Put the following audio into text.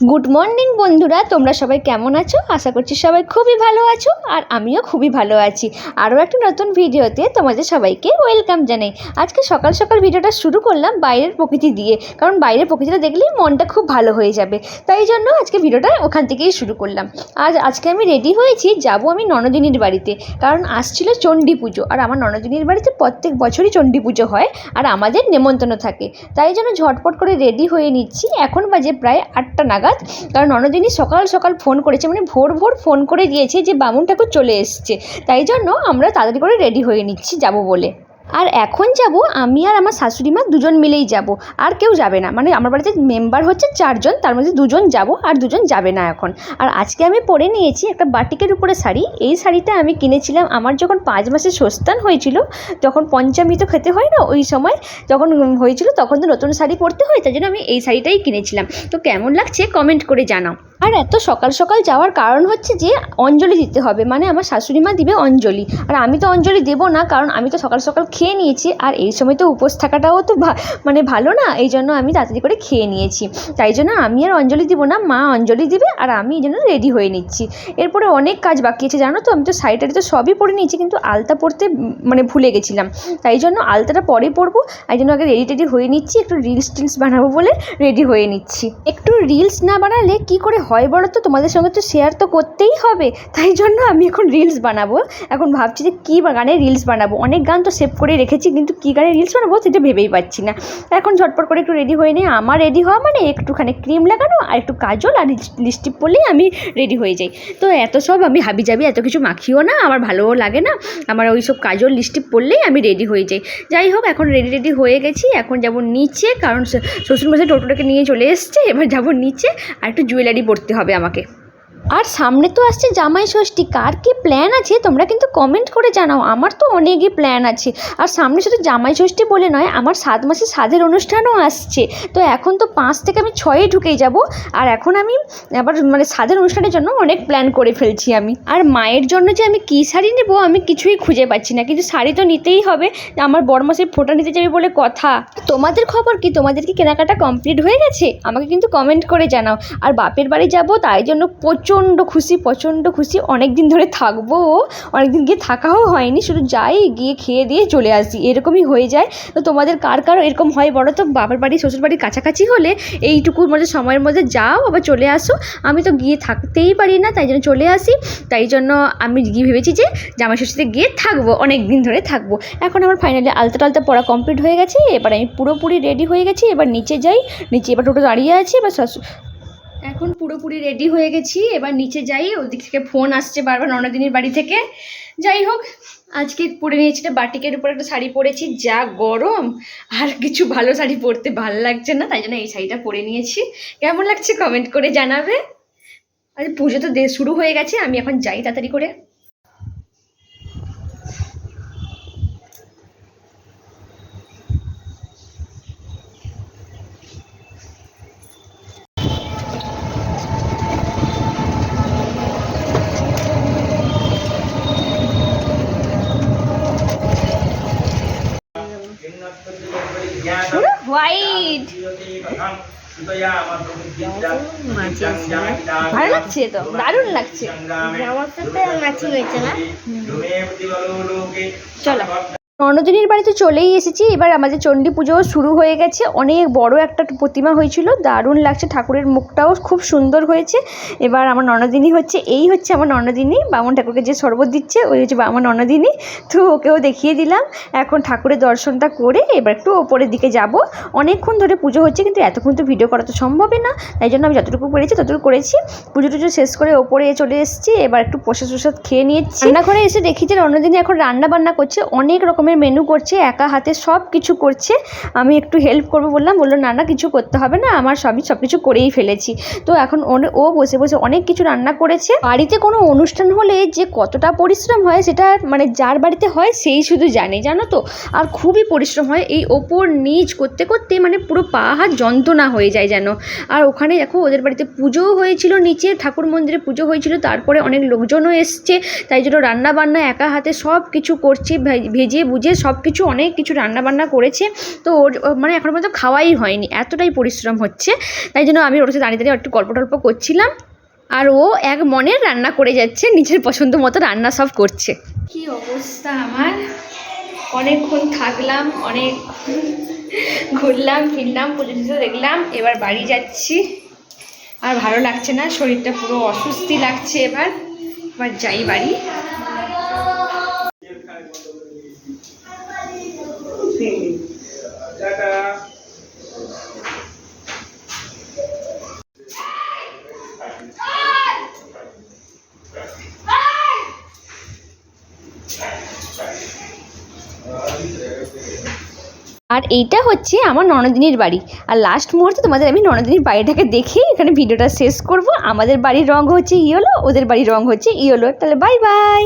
Good morning বন্ধুরা। তোমরা সবাই কেমন আছো? আশা করছি সবাই খুবই ভালো আছো আর আমিও খুবই ভালো আছি। আরও একটা নতুন ভিডিওতে তোমাদের সবাইকে ওয়েলকাম জানাই। আজকে সকাল সকাল ভিডিওটা শুরু করলাম বাইরের প্রকৃতি দিয়ে, কারণ বাইরের প্রকৃতিটা দেখলেই মনটা খুব ভালো হয়ে যাবে। তাই জন্য আজকে ভিডিওটা ওখান থেকেই শুরু করলাম। আর আজকে আমি রেডি হয়েছি, যাব আমি ননদিনীর বাড়িতে। কারণ আসছিল চণ্ডী পুজো, আর আমার ননদিনীর বাড়িতে প্রত্যেক বছরই চণ্ডী পুজো হয়, আর আমাদের নেমন্তন্ন থাকে। তাই জন্য ঝটপট করে রেডি হয়ে নিচ্ছি। এখন বাজে প্রায় আটটা নাগাদ। কারণ ননদিনী সকাল সকাল ফোন করেছে মানে ভোর ভোর ফোন করে দিয়েছে যে বামুন ঠাকুর চলে এসছে। তাই জন্য আমরা তাড়াতাড়ি করে রেডি হয়ে নিচ্ছি, যাব বলে। আর এখন যাব, আমি আর আমার শাশুড়ি মা দুজন মিলেই যাব। আর কেউ যাবে না। মানে আমার বাড়িতে মেম্বার হচ্ছে চারজন, তার মধ্যে দুজন যাব আর দুজন যাবে না এখন। আর আজকে আমি পরে নিয়েছি একটা বাটিকের উপরে শাড়ি। এই শাড়িটা আমি কিনেছিলাম আমার যখন পাঁচ মাসে সস্তান হয়েছিল তখন পঞ্চামী তো খেতে হয় না, ওই সময় যখন হয়েছিল, তখন তো নতুন শাড়ি পরতে হয়, তাই জন্য আমি এই শাড়িটাই কিনেছিলাম। তো কেমন লাগছে কমেন্ট করে জানাও। আর এত সকাল সকাল যাওয়ার কারণ হচ্ছে যে অঞ্জলি দিতে হবে। মানে আমার শাশুড়ি মা দিবে অঞ্জলি। আর আমি তো অঞ্জলি দেবো না, কারণ আমি তো সকাল সকাল খেয়ে নিয়েছি। আর এই সময় তো উপোস থাকাটাও তো মানে ভালো না, এই জন্য আমি তাড়াতাড়ি করে খেয়ে নিয়েছি। তাই জন্য আমি আর অঞ্জলি দিব না, মা অঞ্জলি দিবে আর আমি এই জন্য রেডি হয়ে নিচ্ছি। এরপরে অনেক কাজ বাকি আছে, জানো তো? আমি তো শাড়ি তো সবই পরে নিয়েছি, কিন্তু আলতা পরতে মানে ভুলে গেছিলাম। তাই জন্য আলতাটা পরে পরবো এই জন্য আগে রেডি টেডি হয়ে নিচ্ছি, একটু রিলস টিলস বানাবো বলে রেডি হয়ে নিচ্ছি। একটু রিলস না বানালে কি করে হয় বলো তো তোমাদের সঙ্গে তো শেয়ার তো করতেই হবে। তাই জন্য আমি এখন রিলস বানাবো। এখন ভাবছি যে কী গানে রিলস বানাবো? অনেক গান তো সেভ করে রেখেছি, কিন্তু কী গানে রিলস বানাবো সেটা ভেবেই পাচ্ছি না। এখন ঝটপট করে একটু রেডি হয়ে নিই আমার রেডি হওয়া মানে একটুখানি ক্রিম লাগানো আর একটু কাজল আর লিপস্টিক পরলেই আমি রেডি হয়ে যাই। তো এত সব আমি হাবি যাবি এত কিছু মাখিও না, আমার ভালোও লাগে না। আমার ওই সব কাজল লিপস্টিক পরলেই আমি রেডি হয়ে যাই। যাই হোক, এখন রেডি রেডি হয়ে গেছি। এখন যাব নিচে, কারণ শ্বশুরমশাই টোটোটাকে নিয়ে চলে এসছে। এবার যাব নিচে আর একটু জুয়েলারি পরতে হবে আমাকে। আর সামনে তো আসছে জামাই ষষ্ঠী। কার কি প্ল্যান আছে? তোমরা কিন্তু কমেন্ট করে জানাও। আমার তো অনেকই প্ল্যান আছে। আর সামনে শুধু জামাই ষষ্ঠী বলে নয়, আমার সাত মাসে সাধের অনুষ্ঠানও আসছে। তো এখন তো পাঁচ থেকে আমি ছয়ে ঢুকেই যাব। আর এখন আমি আবার মানে সাধের অনুষ্ঠানের জন্য অনেক প্ল্যান করে ফেলছি আমি। আর মায়ের জন্য যে আমি কী শাড়ি নেব, আমি কিছুই খুঁজে পাচ্ছি না। কিন্তু শাড়ি তো নিতেই হবে। আমার বড় বড়মাসের ফোটা নিতে যাবে বলে কথা। তোমাদের খবর কি? তোমাদের কি কেনাকাটা কমপ্লিট হয়ে গেছে? আমাকে কিন্তু কমেন্ট করে জানাও। আর বাপের বাড়ি যাব, তাই জন্য প্রচণ্ড খুশি প্রচণ্ড খুশি। অনেক দিন ধরে থাকব অনেক দিন গিয়ে থাকাও হয়নি, শুধু যাই, গিয়ে খেয়ে দিয়ে চলে আসি। এরকমই হয়ে যায়। তো তোমাদের কার কার এরকম হয় বলো তো? বাপের বাড়ি, শ্বশুর বাড়ির কাছাকাছি হলে এইটুকুর মধ্যে, সময়ের মধ্যে যাও, আবার চলে আসো। আমি তো গিয়ে থাকতেই পারি না, তাই জন্য চলে আসি। তাই জন্য আমি গিয়ে ভেবেছি যে জামাই ষষ্ঠীতে গিয়ে থাকব অনেক দিন ধরে থাকব। এখন আমার ফাইনালি আলতা টালতা পড়া কমপ্লিট হয়ে গেছে, এবার আমি পুরোপুরি রেডি হয়ে গেছি, এবার নিচে যাই, নিচে এবার টোটো দাঁড়িয়ে আছে, এবার এখন পুরোপুরি রেডি হয়ে গেছি। এবার নিচে যাই, ওদিক থেকে ফোন আসছে বারবার ননদিনীর বাড়ি থেকে। যাই হোক, আজকে পরে নিয়েছি বাটিকের উপর একটা শাড়ি পরেছি, যা গরম। আর কিছু ভালো শাড়ি পরতে ভালো লাগছে না, তাই জন্য এই শাড়িটা পরে নিয়েছি। কেমন লাগছে কমেন্ট করে জানাবে। আজ পুজো তো শুরু হয়ে গেছে, আমি এখন যাই তাড়াতাড়ি করে। হোয়াইট ভালো লাগছে তো? দারুণ লাগছে। আমার সাথে ম্যাচিং হয়েছে না? চলো। ননদিনীর বাড়িতে চলেই এসেছি। এবার আমাদের চণ্ডী পুজোও শুরু হয়ে গেছে। অনেক বড় একটা প্রতিমা হয়েছিল। দারুণ লাগছে। ঠাকুরের মুখটাও খুব সুন্দর হয়েছে। এবার আমার ননদিনী হচ্ছে, এই হচ্ছে আমার ননদিনী। বামন ঠাকুরকে যে শরবত দিচ্ছে, ওই হচ্ছে আমার ননদিনী। তো ওকেও দেখিয়ে দিলাম। এখন ঠাকুরের দর্শনটা করে এবার একটু ওপরের দিকে যাব। অনেকক্ষণ ধরে পুজো হচ্ছে, কিন্তু এতক্ষণ তো ভিডিও করা তো সম্ভবই না। তাই জন্য আমি যতটুকু পেরেছি ততটুকু করেছি। পুজো টুজো শেষ করে ওপরে চলে এসেছি। এবার একটু প্রসাদ প্রসাদ খেয়ে নিয়েছি রান্নাঘরে এসে দেখি যে রণদিনী এখন রান্না বান্না করছে। অনেক রকমের মেনু করছে, একা হাতে সব কিছু করছে। আমি একটু হেল্প করব বললাম, বলল, না না, কিছু করতে হবে না, আমার সবই, সব কিছু করেই ফেলেছি। তো এখন ও বসে বসে অনেক কিছু রান্না করেছে। বাড়িতে কোনো অনুষ্ঠান হলে যে কতটা পরিশ্রম হয় সেটা মানে যার বাড়িতে হয় সেই শুধু জানে, জানো তো? আর খুবই পরিশ্রম হয় এই ওপর নিচ করতে করতে মানে পুরো পা, হাত যন্ত্রণা হয়ে যায় যেন। আর ওখানে দেখো, ওদের বাড়িতে পুজোও হয়েছিল নিচে, ঠাকুর মন্দিরে পুজো হয়েছিল, তারপরে অনেক লোকজনও এসছে। তাই জন্য রান্না বান্না একা হাতে সব কিছু করছে ভেজে বুঝে সব কিছু অনেক কিছু রান্না বান্না করেছে। তো ওর মানে এখনও পর্যন্ত খাওয়াই হয়নি। এতটাই পরিশ্রম হচ্ছে। তাই জন্য আমি ওর সাথে দাঁড়িয়ে দাঁড়িয়ে একটু গল্প টল্প করছিলাম। আর ও এক মনে রান্না করে যাচ্ছে, নিজের পছন্দ মতো রান্না সব করছে। কি অবস্থা আমার? অনেকক্ষণ থাকলাম, অনেক ঘুরলাম, ফিরলাম, পুজো দেখলাম, এবার বাড়ি যাচ্ছি। আর ভালো লাগছে না, শরীরটা পুরো অস্বস্তি লাগছে এবার। এবার যাই বাড়ি। আর এইটা হচ্ছে আমার ননদিনীর বাড়ি। আর লাস্ট মুহূর্তে তোমাদের আমি ননদিনীর বাড়িটাকে দেখেই এখানে ভিডিওটা শেষ করব। আমাদের বাড়ির রঙ হচ্ছে ইয়েলো ওদের বাড়ির রঙ হচ্ছে ইয়েলো তাহলে বাই বাই